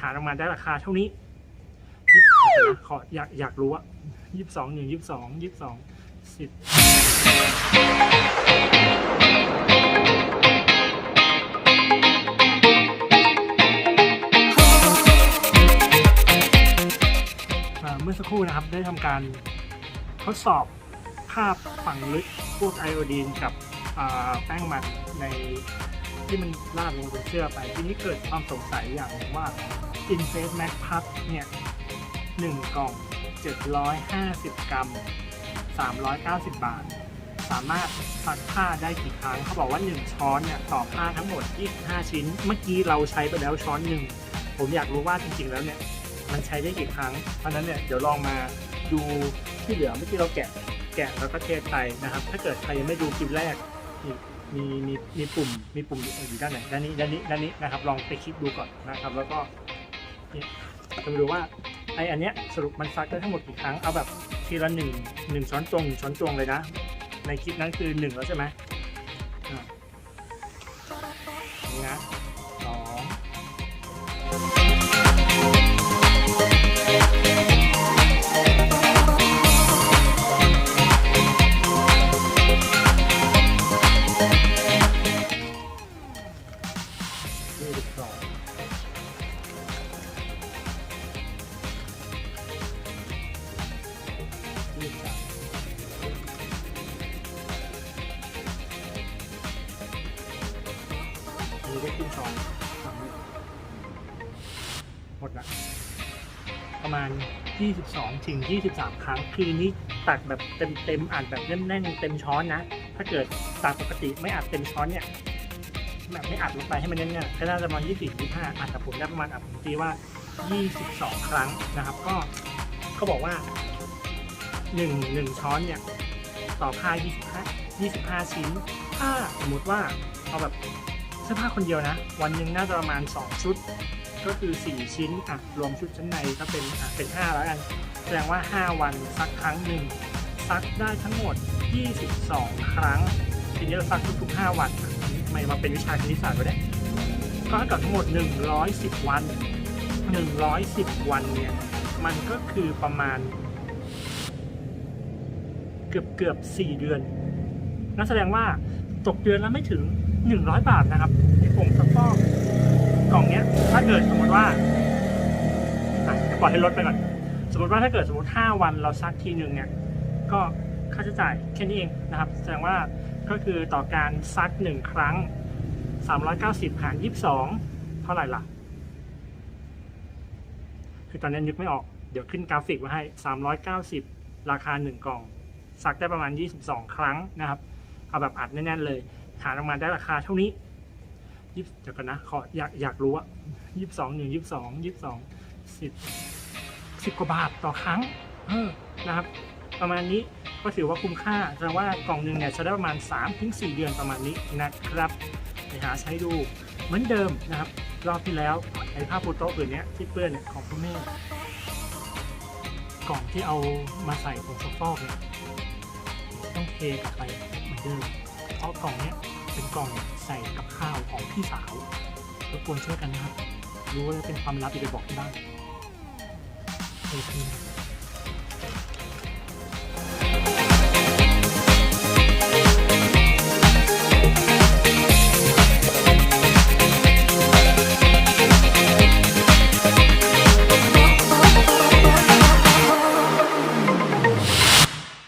หาออกมาได้ราคาเท่านี้ขออยากอยากรู้อะยี่สิบสองหนึ่งยี่สิบสองยี่สิบสองสิบเมื่อสักครู่นะครับได้ทำการทดสอบภาพฝังลึกพวกไอโอดีนกับแป้งมันในที่มันลาดลงบนเสื้อไป ทีนี้เกิดความสงสัยอย่าง หนึ่งว่า In Face Max Plus เนี่ยหนึ่งกล่อง 750 กรัม 390 บาท สามารถซักผ้าได้กี่ครั้ง เขาบอกว่า 1 ช้อนเนี่ยต่อผ้าทั้งหมด 25 ชิ้น เมื่อกี้เราใช้ไปแล้วช้อนหนึ่ง ผมอยากรู้ว่าจริงๆแล้วเนี่ยมันใช้ได้กี่ครั้ง เพราะนั้นเนี่ยเดี๋ยวลองมาดูที่เหลือเมื่อกี้เราแกะแกะแล้วก็เทไปนะครับ ถ้าเกิดใครยังไม่ดูคลิปแรกมีมีมีมีปุ่มมีปุ่มอยู่ด้านไหนด้านนี้ด้านนี้ด้านนี้นะครับ ลองไปคลิกดูก่อนนะครับ แล้วก็ นี่จะมาดูว่าไออันเนี้ยสรุปมันซักได้ทั้งหมดกี่ครั้งเอาแบบทีละหนึ่งหนึ่งช้อนตวงหนึ่งช้อนตวงเลยนะ ในคลิปนั้นคือหนึ่งแล้วใช่ไหมอะนี่นะ ได้ขึ้นช้อนสามหมดละประมาณ 22 ถึง 23 ครั้ง คือนี่ตักแบบเต็มเต็มๆอ่านแบบแน่นๆเต็มช้อนนะ ถ้าเกิดตักปกติไม่อัดเต็มช้อนเนี่ยแบบไม่อัดลงไปให้มันแน่นๆก็น่าจะประมาณ24 25อัดกับผมได้ประมาณอัดผมตีว่า 22 ครั้งนะครับ ก็เขาบอกว่า 1 1 ช้อนเนี่ยต่อผ้า25 25 ชิ้น ถ้าสมมติว่าเอาแบบ สื้อผ้าคนเดียวนะ วันหนึ่งน่าจะประมาณ 2 ชุด ก็คือ 4 ชิ้นอะรวมชุดชั้นในก็เป็นอะเป็น 5 แล้วกันแสดงว่า 5 วันซักครั้งหนึ่งซักได้ทั้งหมด 22 ครั้งทีนี้เราซักทุกๆ5วันทำไมมาเป็นวิชาคณิตศาสตร์วะเนี่ยก็เท่ากับทั้งหมด 110 วัน 110 วันเนี่ยมันก็คือประมาณ เกือบเกือบ4เดือนนั่นแสดงว่าตกเดือนและไม่ถึง 100 บาทนะครับที่ผมซักฟอกกล่องเนี้ย ถ้าเกิดสมมติว่าอะปล่อยให้ลดไปก่อน สมมติว่าถ้าเกิดสมมติ 5 วันเราซักทีหนึ่งเนี่ยก็ค่าใช้จ่ายแค่นี้เองนะครับ แสดงว่าก็คือต่อการซัก 1 ครั้ง 390 หาร 22 เท่าไหร่ล่ะ คือตอนนี้นึกไม่ออก เดี๋ยวขึ้นกราฟิกไว้ให้ 390 ราคา 1 กล่อง ซักได้ประมาณ 22 ครั้งนะครับ เอาแบบอัดแน่นๆเลย หารออกมาได้ราคาเท่านี้ยี่เดี๋ยวกันนะขออยากอยากรู้อะยี่สิบสองหนึ่งยี่สิบสองยี่สิบสองสิบสิบกว่าบาทต่อครั้ง เออนะครับ ประมาณนี้ก็ถือว่าคุ้มค่าแสดงว่ากล่องหนึ่งเนี่ยใช้ได้ประมาณ 3-4 เดือนประมาณนี้นะครับไปหาใช้ดูเหมือนเดิมนะครับ รอบที่แล้วไอ้ผ้าปูโต๊ะอื่นเนี้ยที่เปื้อนเนี่ยของพ่อแม่กล่องที่เอามาใส่ผงซักฟอกเนี่ยต้องเทกลับไปเหมือนเดิม เพราะกล่องเนี้ยเป็นกล่องใส่กับข้าวของพี่สาวรบกวนช่วยกันนะครับ รู้ว่าเป็นความลับอย่าไปบอกที่บ้านโอเค